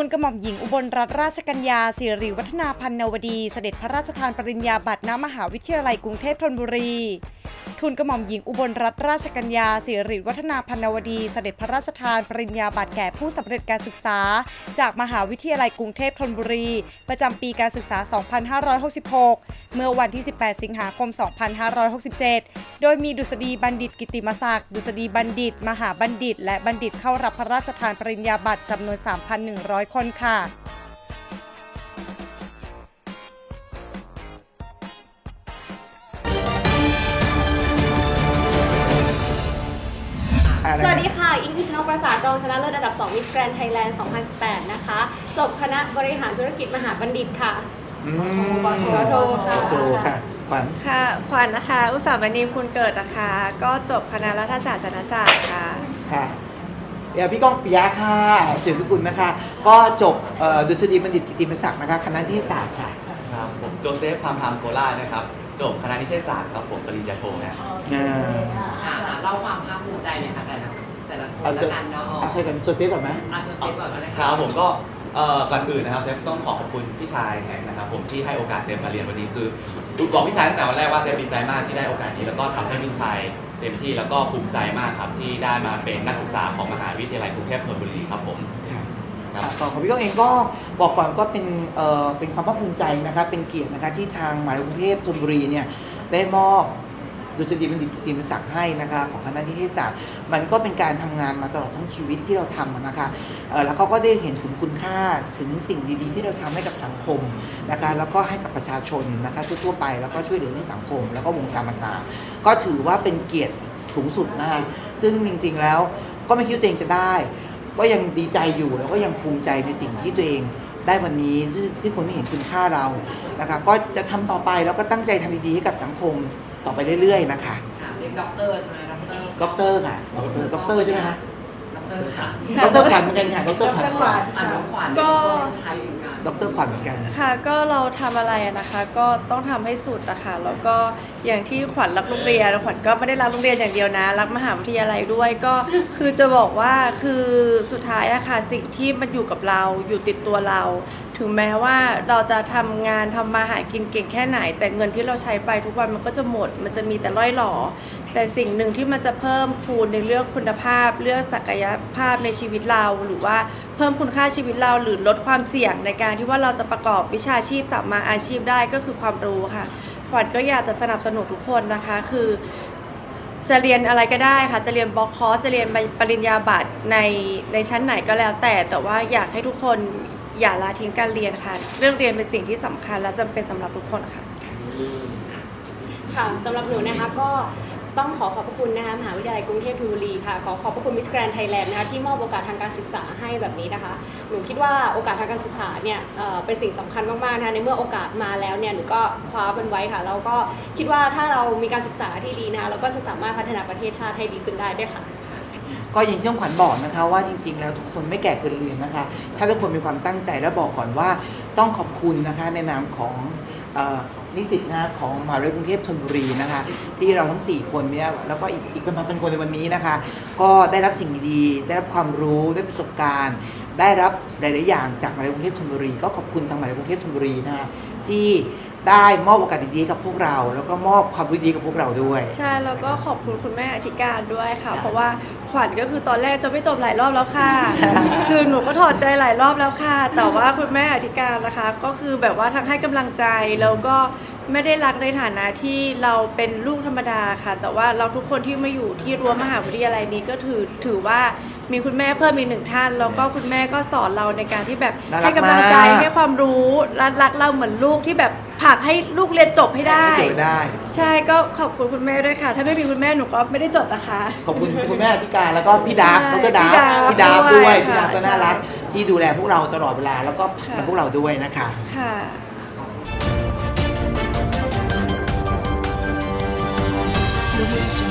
ูลกระหม่อมหญิงอุบลรัตนราชกัญญาสิริวัฒนาพันนวดี เสด็จพระราชทานปริญญาบัตรณมหาวิทยาลัยกรุงเทพธนบุรี ทูลกระหม่อมหญิงอุบลรัตนราชกัญญาสิริวัฒนาพันนวดี เสด็จพระราชทานปริญญาบัตรแก่ผู้สำเร็จการศึกษา จากมหาวิทยาลัยกรุงเทพธนบุรี ประจำปีการศึกษา 2566 เมื่อวันที่ 18 สิงหาคม 2567 โดยมีดุษฎีบัณฑิตกิติมศักดิ์ดุษฎีบัณฑิต มหาบัณฑิต และบัณฑิตเข้ารับพระราชทานปริญญาบัตรจำนวน 3,100 คนค่ะ สวัสดีค่ะ อิงพิชนกประสาทรองชนะเลิศระดับ 2 มิสแกรนไทยแลนด์ 2018 นะคะ จบคณะบริหารธุรกิจมหาบัณฑิตค่ะอืมปอโทค่ะปอโทค่ะขวัญค่ะขวัญนะคะ อุตสาหมณีคุณเกิดนะคะ ก็จบคณะรัฐศาสตร์ศาสนศาสตร์ค่ะ ค่ะเดี๋ยวพี่ก้องปิยะค่ะเสียงพิกุลนะคะ ก็จบเอ่อดุษฎีบัณฑิตกิติมศักดิ์นะคะ คณะที่ศาสตร์ค่ะ ครับผมโจเซฟพามพามโกล่านะครับ จบคณะนิเทศศาสตร์ครับผมปริญญาโทนะอ่าอ่าเล่าความภาคภูมิใจเลยค่ะแต่ละแต่ละคนเอาละจะกันเนาะเอาใครกันโจเซฟก่อนไหม อาจจะเซฟก่อนก็ได้ครับผมก็เอ่อก่อนอื่นนะครับเซฟต้องขอขอบคุณพี่ชายแฮงนะครับผมที่ให้โอกาสเซฟมาเรียนวันนี้คือบอกพี่ชายตั้งแต่วันแรกว่าเซฟดีใจมากที่ได้โอกาสนี้แล้วก็ทำให้พี่ชายเต็มที่แล้วก็ภูมิใจมากครับที่ได้มาเป็นนักศึกษาของมหาวิทยาลัยกรุงเทพธนบุรีครับผม ค่ะครับ ต่อของพี่ก้องเองก็บอกก่อนก็เป็นเอ่อเป็นความภาคภูมิใจนะคะเป็นเกียรตินะคะที่ทางมหาวิทยาลัยกรุงเทพธนบุรีเนี่ยได้มอบดุษฎีบัณฑิตกิติมศักดิ์ให้นะคะของคณะนิเทศศาสตร์ มันก็เป็นการทำงานมาตลอดทั้งชีวิตที่เราทำอะนะคะเอ่อแล้วเขาก็ได้เห็นถึงคุณค่าถึงสิ่งดีๆ ที่เราทำให้กับสังคมนะคะแล้วก็ให้กับประชาชนนะคะทั่วๆไปแล้วก็ช่วยเหลือในสังคม แล้วก็วงการต่างๆก็ถือว่าเป็นเกียรติสูงสุดนะคะซึ่งจริงๆแล้วก็ไม่คิดว่าตัวเองจะได้ ก็ยังดีใจอยู่แล้วก็ยังภูมิใจในสิ่งที่ตัวเองได้วันนี้ที่ที่คนไม่เห็นคุณค่าเรานะคะก็จะทำต่อไปแล้วก็ตั้งใจทำดีๆให้กับสังคมต่อไปเรื่อยๆนะคะค่ะเรียกด็อกเตอร์ใช่ไหมด็อกเตอร์ด็อกเตอร์ค่ะด็อกเตอร์ใช่ไหมคะด็อก เตอร์ค่ะด็อกเตอร์ขวัญเหมือนกันค่ะด็อกเตอร์ขวัญ อ่านน้องขวัญก็ ไทยเหมือนกันด็อกเตอร์ขวัญเหมือนกัน ค่ะก็เราทำอะไรอะนะคะก็ต้องทำให้สุดนะคะแล้วก็อย่างที่ขวัญรักโรงเรียนขวัญก็ไม่ได้รักโรงเรียนอย่างเดียวนะ รักมหาวิทยาลัยด้วยก็คือจะบอกว่าคือสุดท้ายอะค่ะสิ่งที่มันอยู่กับเราอยู่ติดตัวเรา ถึงแม้ว่าเราจะทำงานทำมาหากินเก่งแค่ไหน แต่เงินที่เราใช้ไปทุกวันมันก็จะหมด มันจะมีแต่ร่อยหล่อแต่สิ่งหนึ่งที่มันจะเพิ่มพูนในเรื่องคุณภาพ เรื่องศักยภาพในชีวิตเรา หรือว่าเพิ่มคุณค่าชีวิตเราหรือลดความเสี่ยงในการที่ว่าเราจะประกอบวิชาชีพสามมาอาชีพได้ก็คือความรู้ค่ะขวัญก็อยากจะสนับสนุนทุกคนนะคะ คือ จะเรียนอะไรก็ได้ค่ะ จะเรียนบล็อกคอร์สจะเรียนปริญญาบัตรในในชั้นไหนก็แล้วแต่ แต่ว่าอยากให้ทุกคน อย่าละทิ้งการเรียนค่ะ เรื่องเรียนเป็นสิ่งที่สำคัญและจำเป็นสำหรับทุกคนค่ะ ค่ะสำหรับหนูนะคะก็ต้องขอขอบพระคุณนะคะมหาวิทยาลัยกรุงเทพธนบุรีค่ะขอขอบพระคุณมิสแกรนไทยแลนด์นะคะที่มอบโอกาสทางการศึกษาให้แบบนี้นะคะ หนูคิดว่าโอกาสทางการศึกษาเนี่ยเอ่อเป็นสิ่งสำคัญมากๆนะคะในเมื่อโอกาสมาแล้วเนี่ยหนูก็คว้ามันไว้ค่ะแล้วก็คิดว่าถ้าเรามีการศึกษาที่ดีนะคะเราก็จะสามารถพัฒนาประเทศชาติให้ดีขึ้นได้ด้วยค่ะ ก็อย่างที่ต้องขวัญบอกนะคะ ว่าจริง ๆ แล้วทุกคนไม่แก่เกินเรียนนะคะ ถ้าทุกคนมีความตั้งใจและบอกก่อนว่าต้องขอบคุณนะคะในนามของอนิสิตนะคะของมหาวิทยาลัยกรุงเทพธนบุรีนะคะ ที่เราทั้ง 4 คนเนี่ยแล้วก็อีกอีกเป็นพันคนในวันนี้นะคะ ก็ได้รับสิ่งดีๆได้รับความรู้ได้ประสบการณ์ ได้รับหลายๆอย่างจากมหาวิทยาลัยกรุงเทพธนบุรี ก็ขอบคุณทางมหาวิทยาลัยกรุงเทพธนบุรีนะคะที่ ได้มอบโอกาสดีๆให้กับพวกเรา แล้วก็มอบความรู้ดีกับพวกเราด้วย ใช่แล้วก็ขอบคุณคุณแม่อธิการด้วยค่ะค่ะ เพราะว่าขวัญก็คือตอนแรกจะไม่จบหลายรอบแล้วค่ะ คือหนูก็ถอดใจหลายรอบแล้วค่ะ แต่ว่าคุณแม่อธิการนะคะ ก็คือแบบว่าทั้งให้กำลังใจแล้วก็ไม่ได้รักในฐานะที่เราเป็นลูกธรรมดาค่ะ แต่ว่าเราทุกคนที่มาอยู่ที่รั้วมหาวิทยาลัยนี้ก็ถือถือว่า มีคุณแม่เพิ่มอีกหนึ่งท่าน แล้วก็คุณแม่ก็สอนเราในการที่แบบน่ารักให้กำลังใจมาก ให้ความรู้รักรักเราเหมือนลูกที่แบบผลักให้ลูกเรียนจบให้ได้ให้เกิดได้ ใช่ก็ขอบคุณคุณแม่ด้วยค่ะ ถ้าไม่มีคุณแม่หนูก็ไม่ได้จบนะคะ ขอบคุณคุณแม่อธิการแล้วก็พี่ดาร์ฟใช่ดรดาร์ฟพี่พี่ดาดาร์ร์ฟฟด้วยด้วยพี่ดาร์ฟก็น่ารักใช่ที่ดูแลพวกเราตลอดเวลาแล้วก็ค่ะกับพวกเราด้วยนะคะ ค่ะค